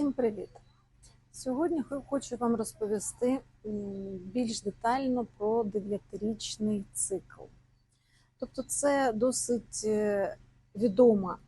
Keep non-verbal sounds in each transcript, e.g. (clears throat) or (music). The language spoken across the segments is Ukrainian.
Всім привіт! Сьогодні хочу вам розповісти більш детально про дев'ятирічний цикл. Тобто, це досить е, відома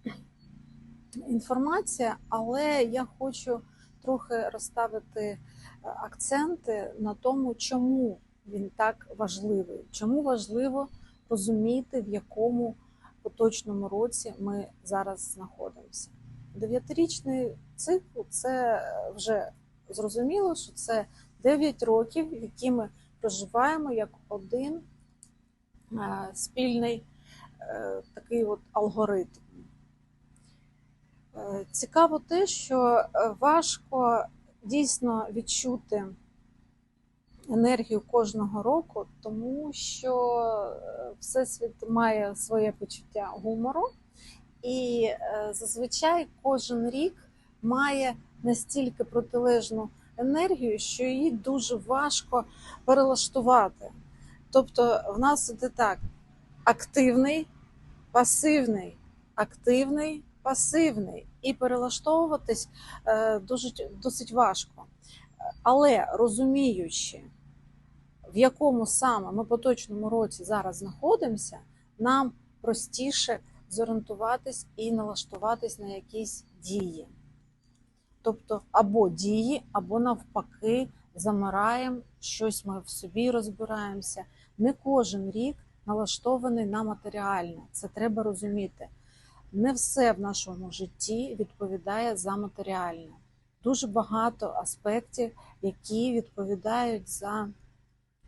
інформація, але я хочу трохи розставити е, акценти на тому, чому він так важливий, чому важливо розуміти, в якому поточному році ми зараз знаходимося. Дев'ятирічний цикл це вже зрозуміло, що це 9 років, які ми проживаємо як один е, спільний е, такий от алгоритм. Е, Цікаво те, що е, важко дійсно відчути енергію кожного року, тому що е, Всесвіт має своє почуття гумору, і е, зазвичай кожен рік має настільки протилежну енергію, що її дуже важко перелаштувати. Тобто, в нас іде так: активний, пасивний, активний, пасивний. І перелаштовуватись е, дуже досить важко. Але розуміючи, в якому саме ми поточному році зараз знаходимося, нам простіше зорієнтуватись і налаштуватись на якісь дії. Тобто або дії, або навпаки, замираємо, щось ми в собі розбираємося. Не кожен рік налаштований на матеріальне. Це треба розуміти. Не все в нашому житті відповідає за матеріальне. Дуже багато аспектів, які відповідають за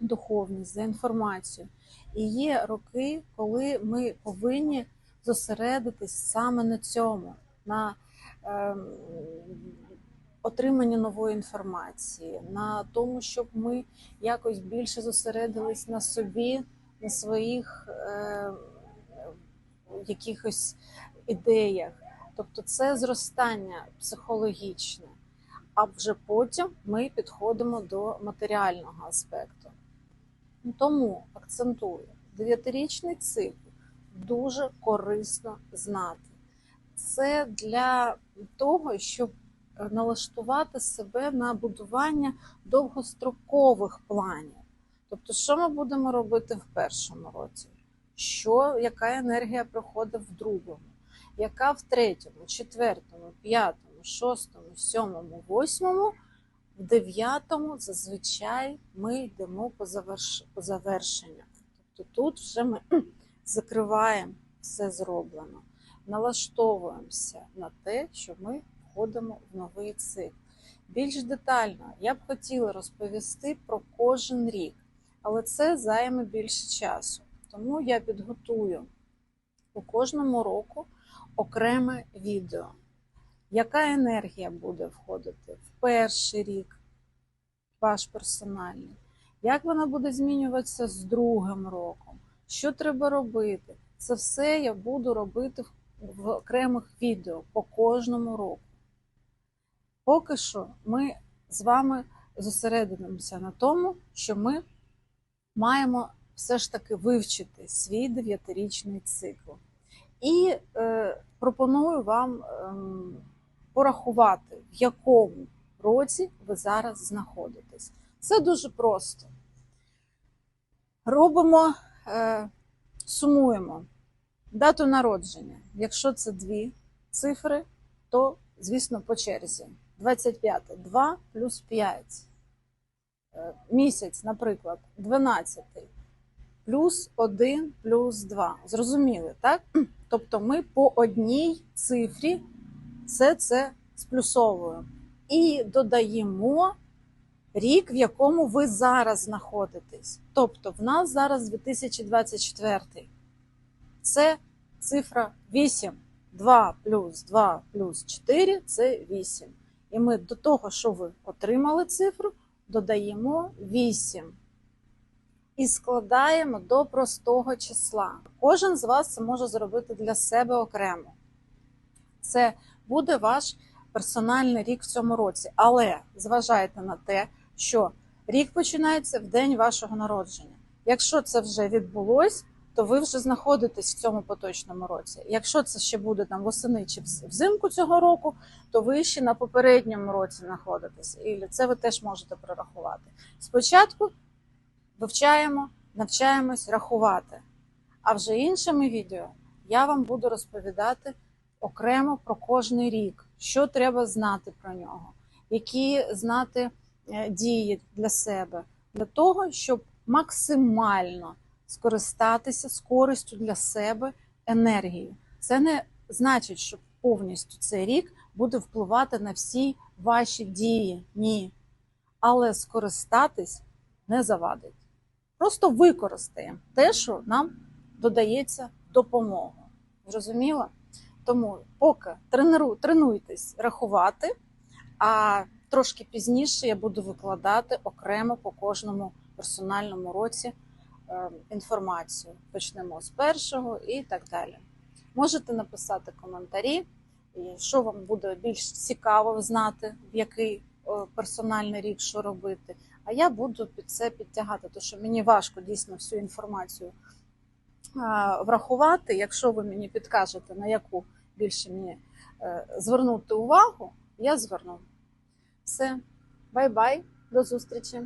духовність, за інформацію. І є роки, коли ми повинні зосередитись саме на цьому, на отриманні нової інформації, на тому, щоб ми якось більше зосередились на собі, на своїх е, якихось ідеях. Тобто це зростання психологічне, а вже потім ми підходимо до матеріального аспекту. Тому акцентую, дев'ятирічний цикл дуже корисно знати. Це для того, щоб налаштувати себе на будування довгострокових планів. Тобто, що ми будемо робити в першому році? Що, яка енергія проходить в другому? Яка в третьому, четвертому, п'ятому, шостому, сьомому, восьмому, в дев'ятому зазвичай ми йдемо по завершенню. Тобто тут вже ми (clears throat) закриваємо все зроблено, налаштовуємося на те, що ми входимо в новий цикл. Більш детально я б хотіла розповісти про кожен рік, але це займе більше часу. Тому я підготую у кожному року окреме відео. Яка енергія буде входити в перший рік, ваш персональний? Як вона буде змінюватися з другим роком? Що треба робити? Це все я буду робити в, в окремих відео по кожному року. Поки що ми з вами зосередимося на тому, що ми маємо все ж таки вивчити свій дев'ятирічний цикл. І е, пропоную вам е, порахувати, в якому році ви зараз знаходитесь. Це дуже просто. Робимо, е, сумуємо дату народження. Якщо це дві цифри, то, звісно, по черзі. 25 2 плюс 5. Е, Місяць, наприклад, 12 плюс 1 плюс 2. Зрозуміли, так? (clears throat) Тобто ми по одній цифрі все це сплюсовуємо. І додаємо рік, в якому ви зараз знаходитесь. Тобто, в нас зараз 2024. Це цифра 8. 2 плюс 2 плюс 4 це 8. І ми до того, що ви отримали цифру, додаємо 8 і складаємо до простого числа. Кожен з вас це може зробити для себе окремо. Це буде ваш персональний рік в цьому році. Але зважайте на те, що рік починається в день вашого народження. Якщо це вже відбулось, то ви вже знаходитесь в цьому поточному році. Якщо це ще буде там восени чи взимку цього року, то ви ще на попередньому році знаходитесь. І це ви теж можете прорахувати. Спочатку вивчаємо, навчаємось рахувати. А вже іншими відео я вам буду розповідати окремо про кожний рік, що треба знати про нього, які знати е, дії для себе, для того, щоб максимально скористатися з користю для себе енергією. Це не значить, що повністю цей рік буде впливати на всі ваші дії. Ні. Але скористатись не завадить. Просто використаємо те, що нам додається в допомогу. Зрозуміло? Тому поки тренеру, тренуйтесь рахувати, а трошки пізніше я буду викладати окремо по кожному персональному році інформацію. Почнемо з першого і так далі. Можете написати коментарі, що вам буде більш цікаво знати, в який е, персональний рік що робити. А я буду під це підтягати, тому що мені важко дійсно всю інформацію врахувати. Якщо ви мені підкажете, на яку більше мені е, звернути увагу, я зверну. Все, бай-бай, до зустрічі!